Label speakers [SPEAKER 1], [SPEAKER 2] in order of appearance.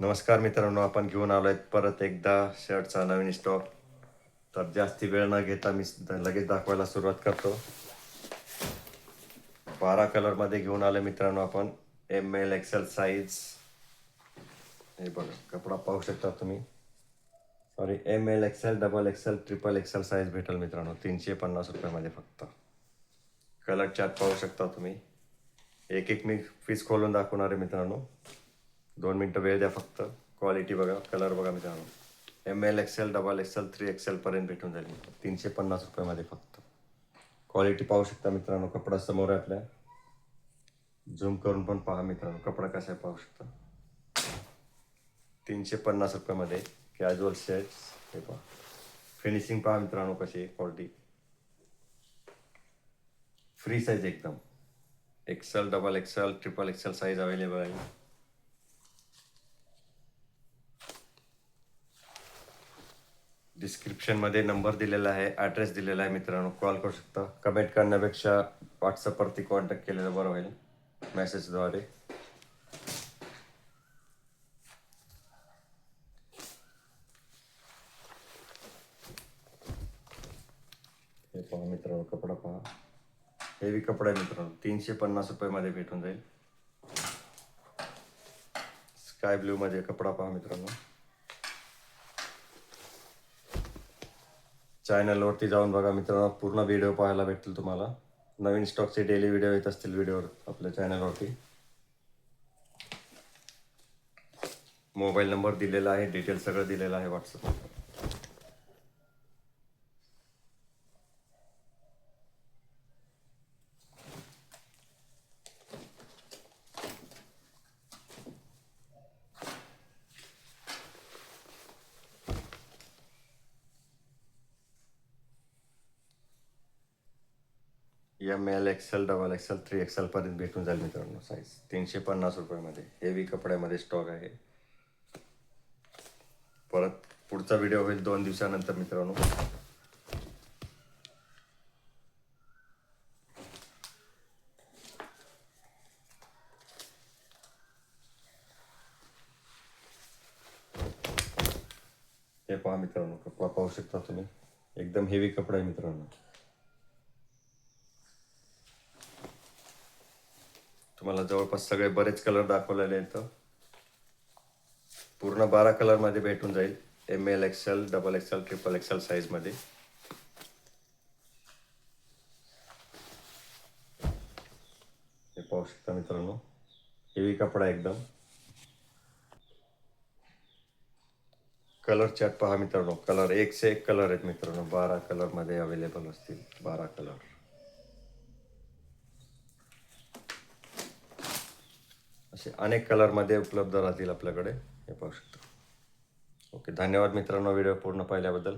[SPEAKER 1] नमस्कार मित्रांनो आपण घेऊन आलो आहेत परत एकदा शर्टचा नवीन स्टॉक तर जास्ती वेळ न घेता मी लगेच दाखवायला सुरुवात करतो. बारा कलरमध्ये घेऊन आलो मित्रांनो आपण. एम एल एक्सेल साईज हे बघा कपडा पाहू शकता तुम्ही. Sorry M L XL double XL triple XL size भेटेल मित्रांनो. तीनशे पन्नास रुपयामध्ये फक्त. कलर चार्ट पाहू शकता तुम्ही. एक एक मी पीस खोलून दाखवणार आहे मित्रांनो. दोन मिनटं वेळ द्या फक्त. क्वालिटी बघा कलर बघा मित्रांनो. M L XL double XL three एक्सेलपर्यंत भेटून जाईल. तीनशे पन्नास रुपयामध्ये फक्त. क्वालिटी पाहू शकता मित्रांनो कपडा समोर आहे आपल्या. झूम करून पण पहा मित्रांनो कपडा कसा आहे पाहू शकता. तीनशे पन्नास रुपयामध्ये कॅज्युअल शर्ट्स हे पहा. फिनिशिंग पहा मित्रांनो कशी आहे क्वालिटी फ्री साईज एकदम. XL double XL triple XL size available आहे. डिस्क्रिप्शनमध्ये नंबर दिलेला आहे ॲड्रेस दिलेला आहे मित्रांनो. कॉल करू शकता. कमेंट करण्यापेक्षा व्हॉट्सअपवरती कॉन्टॅक्ट केलेलं बरं होईल मेसेजद्वारे हे पहा मित्रांनो कपडा पहा. हेवी कपडा आहे मित्रांनो. तीनशे पन्नास रुपयामध्ये भेटून जाईल. स्काय ब्ल्यूमध्ये कपडा पहा मित्रांनो. चॅनलवरती जाऊन बघा मित्रांनो. पूर्ण व्हिडिओ पाहायला भेटतील तुम्हाला. नवीन स्टॉकचे डेली व्हिडिओ येत असतील व्हिडिओवर आपल्या चॅनलवरती मोबाईल नंबर दिलेला आहे डिटेल सगळं दिलेलं आहे व्हॉट्सअपवर M L XL double XL three XL पर्यंत भेटून जाईल मित्रांनो साईज तीनशे पन्नास रुपयामध्ये. हेवी कपड्यामध्ये स्टॉक आहे. परत पुढचा व्हिडिओ होईल दोन दिवसानंतर मित्रांनो. हे पहा मित्रांनो कपडा पाहू शकता तुम्ही. एकदम हेवी कपडा आहे मित्रांनो. तुम्हाला जवळपास सगळे बरेच कलर दाखवलेले आहेत पूर्ण बारा कलरमध्ये भेटून जाईल. M L XL double XL triple XL साईजमध्ये हे पाहू शकता मित्रांनो. हेवी कपडा एकदम. कलर चार्ट पहा मित्रांनो. कलर एक से एक कलर आहेत मित्रांनो. बारा कलरमध्ये अवेलेबल असतील. बारा कलर असे अनेक कलरमध्ये उपलब्ध राहतील आपल्याकडे. हे पाहू शकता. ओके धन्यवाद मित्रांनो व्हिडिओ पूर्ण पाहिल्याबद्दल.